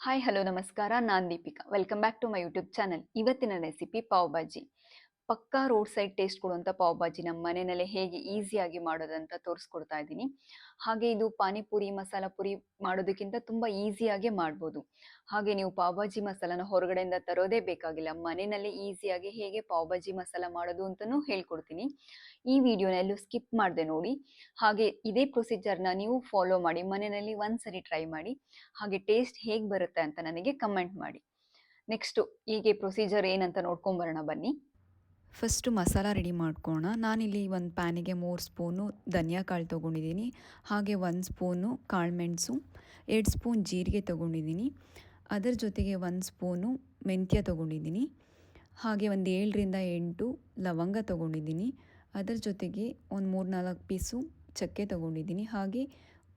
Hi hello ನಮಸ್ಕಾರ. ನಾನು Deepika. Welcome back to my YouTube channel ಇವತ್ತಿನ ರೆಸಿಪಿ ಪಾವ್ ಭಾಜಿ. ಪಕ್ಕಾ ರೋಡ್ ಸೈಡ್ ಟೇಸ್ಟ್ ಕೊಡುವಂಥ ಪಾವ್ ಭಾಜಿ ನಮ್ಮ ಮನೆಯಲ್ಲೇ ಹೇಗೆ ಈಸಿಯಾಗಿ ಮಾಡೋದಂತ ತೋರಿಸ್ಕೊಡ್ತಾ ಇದ್ದೀನಿ. ಹಾಗೆ ಇದು ಪಾನಿಪುರಿ, ಮಸಾಲ ಪುರಿ ಮಾಡೋದಕ್ಕಿಂತ ತುಂಬ ಈಸಿಯಾಗಿ ಮಾಡ್ಬೋದು. ಹಾಗೆ ನೀವು ಪಾವ್ ಭಾಜಿ ಮಸಾಲನ ಹೊರಗಡೆಯಿಂದ ತರೋದೇ ಬೇಕಾಗಿಲ್ಲ. ಮನೆಯಲ್ಲೇ ಈಸಿಯಾಗಿ ಹೇಗೆ ಪಾವ್ ಭಾಜಿ ಮಸಾಲ ಮಾಡೋದು ಅಂತಲೂ ಹೇಳ್ಕೊಡ್ತೀನಿ. ಈ ವಿಡಿಯೋನ ಎಲ್ಲೂ ಸ್ಕಿಪ್ ಮಾಡಿದೆ ನೋಡಿ. ಹಾಗೆ ಇದೇ ಪ್ರೊಸೀಜರ್ನ ನೀವು ಫಾಲೋ ಮಾಡಿ ಮನೆಯಲ್ಲಿ ಒಂದ್ಸರಿ ಟ್ರೈ ಮಾಡಿ. ಹಾಗೆ ಟೇಸ್ಟ್ ಹೇಗೆ ಬರುತ್ತೆ ಅಂತ ನನಗೆ ಕಮೆಂಟ್ ಮಾಡಿ. ನೆಕ್ಸ್ಟು ಹೀಗೆ ಪ್ರೊಸೀಜರ್ ಏನಂತ ನೋಡ್ಕೊಂಬರೋಣ ಬನ್ನಿ. ಫಸ್ಟು ಮಸಾಲ ರೆಡಿ ಮಾಡ್ಕೋಣ ನಾನಿಲ್ಲಿ ಒಂದು ಪ್ಯಾನಿಗೆ ಮೂರು ಸ್ಪೂನು ಧನಿಯಾ ಕಾಳು ತೊಗೊಂಡಿದ್ದೀನಿ ಹಾಗೆ ಒಂದು ಸ್ಪೂನು ಕಾಳುಮೆಣಸು ಎರಡು ಸ್ಪೂನ್ ಜೀರಿಗೆ ತೊಗೊಂಡಿದ್ದೀನಿ ಅದರ ಜೊತೆಗೆ ಒಂದು ಸ್ಪೂನು ಮೆಂತ್ಯ ತೊಗೊಂಡಿದ್ದೀನಿ ಹಾಗೆ ಒಂದು ಏಳರಿಂದ ಎಂಟು ಲವಂಗ ತೊಗೊಂಡಿದ್ದೀನಿ ಅದರ ಜೊತೆಗೆ ಒಂದು ಮೂರು ನಾಲ್ಕು ಪೀಸು ಚಕ್ಕೆ ತೊಗೊಂಡಿದ್ದೀನಿ ಹಾಗೆ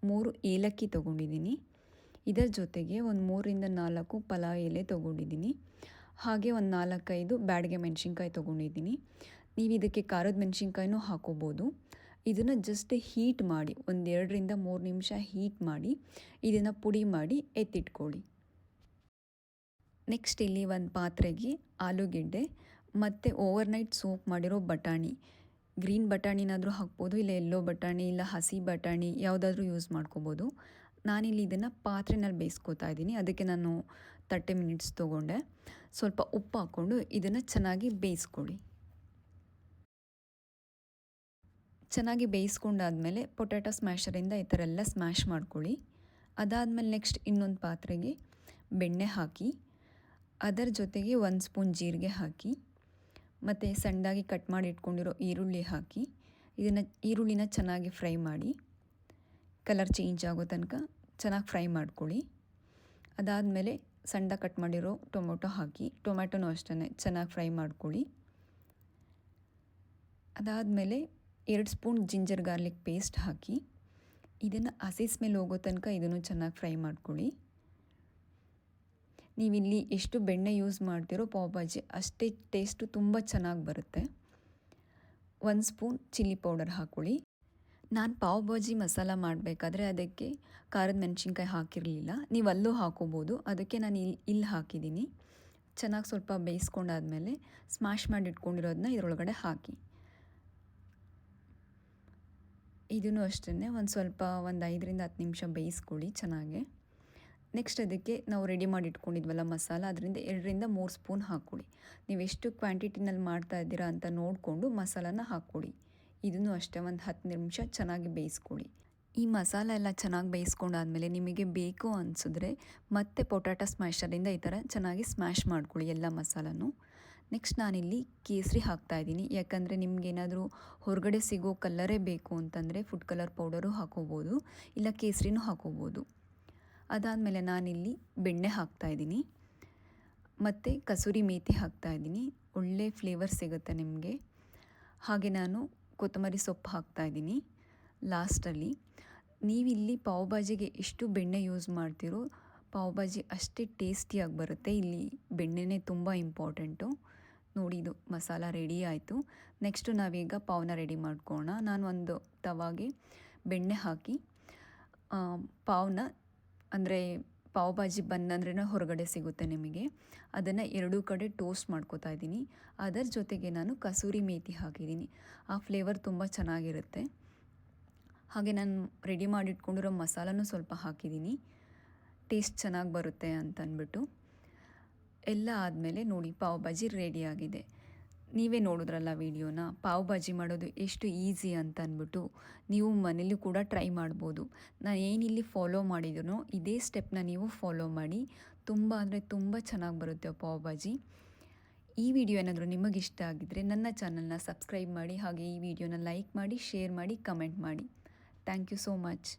ಮೂರು ಏಲಕ್ಕಿ ತೊಗೊಂಡಿದ್ದೀನಿ ಇದರ ಜೊತೆಗೆ ಒಂದು ಮೂರರಿಂದ ನಾಲ್ಕು ಪಲಾವ್ ಎಲೆ ತೊಗೊಂಡಿದ್ದೀನಿ ಹಾಗೆ ಒಂದು ನಾಲ್ಕೈದು ಬ್ಯಾಡಿಗೆ ಮೆಣಸಿನ್ಕಾಯಿ ತೊಗೊಂಡಿದ್ದೀನಿ. ನೀವು ಇದಕ್ಕೆ ಖಾರದ ಮೆಣಸಿನ್ಕಾಯಿನೂ ಹಾಕೋಬೋದು. ಇದನ್ನು ಜಸ್ಟ್ ಹೀಟ್ ಮಾಡಿ, ಒಂದು ಎರಡರಿಂದ ಮೂರು ನಿಮಿಷ ಹೀಟ್ ಮಾಡಿ, ಇದನ್ನು ಪುಡಿ ಮಾಡಿ ಎತ್ತಿಟ್ಕೊಳ್ಳಿ. ನೆಕ್ಸ್ಟ್ ಇಲ್ಲಿ ಒಂದು ಪಾತ್ರೆಗೆ ಆಲೂಗೆಡ್ಡೆ, ಮತ್ತು ಓವರ್ನೈಟ್ ಸೋಪ್ ಮಾಡಿರೋ ಬಟಾಣಿ. ಗ್ರೀನ್ ಬಟಾಣಿನಾದರೂ ಹಾಕ್ಬೋದು, ಇಲ್ಲ ಎಲ್ಲೋ ಬಟಾಣಿ, ಇಲ್ಲ ಹಸಿ ಬಟಾಣಿ, ಯಾವುದಾದ್ರೂ ಯೂಸ್ ಮಾಡ್ಕೋಬೋದು. ನಾನಿಲ್ಲಿ ಇದನ್ನು ಪಾತ್ರೆನಲ್ಲಿ ಬೇಯಿಸ್ಕೋತಾ ಇದ್ದೀನಿ. ಅದಕ್ಕೆ ನಾನು ತರ್ಟಿ ಮಿನಿಟ್ಸ್ ತೊಗೊಂಡೆ. ಸ್ವಲ್ಪ ಉಪ್ಪು ಹಾಕ್ಕೊಂಡು ಇದನ್ನು ಚೆನ್ನಾಗಿ ಬೇಯಿಸ್ಕೊಳ್ಳಿ. ಚೆನ್ನಾಗಿ ಬೇಯಿಸ್ಕೊಂಡಾದಮೇಲೆ ಪೊಟ್ಯಾಟೊ ಸ್ಮ್ಯಾಷರಿಂದ ಈ ಥರ ಎಲ್ಲ ಸ್ಮ್ಯಾಶ್ ಮಾಡ್ಕೊಳ್ಳಿ. ಅದಾದಮೇಲೆ ನೆಕ್ಸ್ಟ್ ಇನ್ನೊಂದು ಪಾತ್ರೆಗೆ ಬೆಣ್ಣೆ ಹಾಕಿ, ಅದರ ಜೊತೆಗೆ ಒಂದು ಸ್ಪೂನ್ ಜೀರಿಗೆ ಹಾಕಿ, ಮತ್ತು ಸಣ್ಣದಾಗಿ ಕಟ್ ಮಾಡಿ ಇಟ್ಕೊಂಡಿರೋ ಈರುಳ್ಳಿ ಹಾಕಿ, ಇದನ್ನು ಈರುಳ್ಳಿನ ಚೆನ್ನಾಗಿ ಫ್ರೈ ಮಾಡಿ, ಕಲರ್ ಚೇಂಜ್ ಆಗೋ ತನಕ ಚೆನ್ನಾಗಿ ಫ್ರೈ ಮಾಡ್ಕೊಳ್ಳಿ. ಅದಾದಮೇಲೆ ಸಣ್ಣ ಕಟ್ ಮಾಡಿರೋ ಟೊಮೊಟೊ ಹಾಕಿ, ಟೊಮ್ಯಾಟೊನೂ ಅಷ್ಟೇ ಚೆನ್ನಾಗಿ ಫ್ರೈ ಮಾಡ್ಕೊಳ್ಳಿ. ಅದಾದಮೇಲೆ ಎರಡು ಸ್ಪೂನ್ ಜಿಂಜರ್ ಗಾರ್ಲಿಕ್ ಪೇಸ್ಟ್ ಹಾಕಿ, ಇದನ್ನು ಹಸಿ ಸ್ಮೆಲ್ ಹೋಗೋ ತನಕ ಇದನ್ನು ಚೆನ್ನಾಗಿ ಫ್ರೈ ಮಾಡ್ಕೊಳ್ಳಿ. ನೀವಿಲ್ಲಿ ಎಷ್ಟು ಬೆಣ್ಣೆ ಯೂಸ್ ಮಾಡ್ತೀರೋ ಪಾವ್ ಭಾಜಿ ಅಷ್ಟೇ ಟೇಸ್ಟು ತುಂಬ ಚೆನ್ನಾಗಿ ಬರುತ್ತೆ. ಒಂದು ಸ್ಪೂನ್ ಚಿಲ್ಲಿ ಪೌಡರ್ ಹಾಕ್ಕೊಳ್ಳಿ ನಾನು ಪಾವ್ ಭಾಜಿ ಮಸಾಲ ಮಾಡಬೇಕಾದ್ರೆ ಅದಕ್ಕೆ ಖಾರದ ಮೆಣಸಿನ್ಕಾಯಿ ಹಾಕಿರಲಿಲ್ಲ. ನೀವು ಅಲ್ಲೂ ಹಾಕೋಬೋದು. ಅದಕ್ಕೆ ನಾನು ಇಲ್ಲಿ ಇಲ್ಲಿ ಹಾಕಿದ್ದೀನಿ. ಚೆನ್ನಾಗಿ ಸ್ವಲ್ಪ ಬೇಯಿಸ್ಕೊಂಡಾದ್ಮೇಲೆ ಸ್ಮ್ಯಾಶ್ ಮಾಡಿ ಇಟ್ಕೊಂಡಿರೋದನ್ನ ಇದರೊಳಗಡೆ ಹಾಕಿ. ಇದನ್ನು ಅಷ್ಟೇ ಒಂದು ಸ್ವಲ್ಪ ಒಂದು ಐದರಿಂದ ಹತ್ತು ನಿಮಿಷ ಬೇಯಿಸ್ಕೊಳ್ಳಿ ಚೆನ್ನಾಗೆ. ನೆಕ್ಸ್ಟ್ ಅದಕ್ಕೆ ನಾವು ರೆಡಿ ಮಾಡಿ ಇಟ್ಕೊಂಡಿದ್ವಲ್ಲ ಮಸಾಲ, ಅದರಿಂದ ಎರಡರಿಂದ ಮೂರು ಸ್ಪೂನ್ ಹಾಕ್ಕೊಳ್ಳಿ ನೀವು ಎಷ್ಟು ಕ್ವಾಂಟಿಟಿನಲ್ಲಿ ಮಾಡ್ತಾ ಇದ್ದೀರಾ ಅಂತ ನೋಡಿಕೊಂಡು ಮಸಾಲಾನ ಹಾಕ್ಕೊಳ್ಳಿ ಇದನ್ನು ಅಷ್ಟೇ ಒಂದು ಹತ್ತು ನಿಮಿಷ ಚೆನ್ನಾಗಿ ಬೇಯಿಸ್ಕೊಳ್ಳಿ. ಈ ಮಸಾಲ ಎಲ್ಲ ಚೆನ್ನಾಗಿ ಬೇಯಿಸ್ಕೊಂಡಾದ್ಮೇಲೆ ನಿಮಗೆ ಬೇಕು ಅನಿಸಿದ್ರೆ ಮತ್ತೆ ಪೊಟ್ಯಾಟೊ ಸ್ಮ್ಯಾಶರಿಂದ ಈ ಥರ ಚೆನ್ನಾಗಿ ಸ್ಮ್ಯಾಶ್ ಮಾಡ್ಕೊಳ್ಳಿ ಎಲ್ಲ ಮಸಾಲನೂ. ನೆಕ್ಸ್ಟ್ ನಾನಿಲ್ಲಿ ಕೇಸರಿ ಹಾಕ್ತಾಯಿದ್ದೀನಿ ಯಾಕಂದರೆ ನಿಮಗೇನಾದರೂ ಹೊರಗಡೆ ಸಿಗೋ ಕಲ್ಲರೇ ಬೇಕು ಅಂತಂದರೆ ಫುಡ್ ಕಲರ್ ಪೌಡರು ಹಾಕೋಬೋದು, ಇಲ್ಲ ಕೇಸರಿನೂ ಹಾಕೋಬೋದು. ಅದಾದಮೇಲೆ ನಾನಿಲ್ಲಿ ಬೆಣ್ಣೆ ಹಾಕ್ತಾಯಿದ್ದೀನಿ ಮತ್ತು ಕಸೂರಿ ಮೇಥಿ ಹಾಕ್ತಾಯಿದ್ದೀನಿ ಒಳ್ಳೆ ಫ್ಲೇವರ್ ಸಿಗುತ್ತೆ ನಿಮಗೆ. ಹಾಗೆ ನಾನು ಕೊತ್ತಂಬರಿ ಸೊಪ್ಪು ಹಾಕ್ತಾ ಇದ್ದೀನಿ ಲಾಸ್ಟಲ್ಲಿ. ನೀವಿಲ್ಲಿ ಪಾವ್ ಭಾಜಿಗೆ ಎಷ್ಟು ಬೆಣ್ಣೆ ಯೂಸ್ ಮಾಡ್ತೀರೋ ಪಾವ್ ಭಾಜಿ ಅಷ್ಟೇ ಟೇಸ್ಟಿಯಾಗಿ ಬರುತ್ತೆ. ಇಲ್ಲಿ ಬೆಣ್ಣೆನೇ ತುಂಬ ಇಂಪಾರ್ಟೆಂಟು. ನೋಡಿ, ಇದು ಮಸಾಲ ರೆಡಿ ಆಯಿತು. ನೆಕ್ಸ್ಟು ನಾವೀಗ ಪಾವ್ನ ರೆಡಿ ಮಾಡ್ಕೋಣ ನಾನು ಒಂದು ತವಾಗೆ ಬೆಣ್ಣೆ ಹಾಕಿ ಪಾವ್ನ, ಅಂದರೆ ಪಾವ್ ಭಾಜಿ ಬನ್ ಅಂದ್ರೆ ಹೊರಗಡೆ ಸಿಗುತ್ತೆ ನಿಮಗೆ. ಅದನ್ನು ಎರಡೂ ಕಡೆ ಟೋಸ್ಟ್ ಮಾಡ್ಕೋತಾ ಇದ್ದೀನಿ. ಅದರ ಜೊತೆಗೆ ನಾನು ಕಸೂರಿ ಮೇಥಿ ಹಾಕಿದ್ದೀನಿ. ಆ ಫ್ಲೇವರ್ ತುಂಬ ಚೆನ್ನಾಗಿರುತ್ತೆ. ಹಾಗೆ ನಾನು ರೆಡಿ ಮಾಡಿಟ್ಕೊಂಡಿರೋ ಮಸಾಲನೂ ಸ್ವಲ್ಪ ಹಾಕಿದ್ದೀನಿ. ಟೇಸ್ಟ್ ಚೆನ್ನಾಗಿ ಬರುತ್ತೆ ಅಂತ ಅಂದ್ಬಿಟ್ಟು ಎಲ್ಲ ಆದಮೇಲೆ ನೋಡಿ ಪಾವ್ ಭಾಜಿ ರೆಡಿಯಾಗಿದೆ ನೀವೇ ನೋಡಿದ್ರಲ್ಲ ವೀಡಿಯೋನ? ಪಾವ್ ಭಾಜಿ ಮಾಡೋದು ಎಷ್ಟು ಈಸಿ ಅಂತ ಅಂದ್ಬಿಟ್ಟು ನೀವು ಮನೇಲಿ ಕೂಡ ಟ್ರೈ ಮಾಡ್ಬೋದು. ನಾನು ಏನಿಲ್ಲಿ ಫಾಲೋ ಮಾಡಿದ್ರು ಇದೇ ಸ್ಟೆಪ್ನ ನೀವು ಫಾಲೋ ಮಾಡಿ. ತುಂಬ ಅಂದರೆ ತುಂಬ ಚೆನ್ನಾಗಿ ಬರುತ್ತೆ ಪಾವ್ ಭಾಜಿ. ಈ ವಿಡಿಯೋ ಏನಾದರೂ ನಿಮಗೆ ಇಷ್ಟ ಆಗಿದ್ದರೆ ನನ್ನ ಚಾನಲ್ನ ಸಬ್ಸ್ಕ್ರೈಬ್ ಮಾಡಿ ಹಾಗೆ ಈ ವಿಡಿಯೋನ ಲೈಕ್ ಮಾಡಿ, ಶೇರ್ ಮಾಡಿ, ಕಮೆಂಟ್ ಮಾಡಿ. Thank you so much.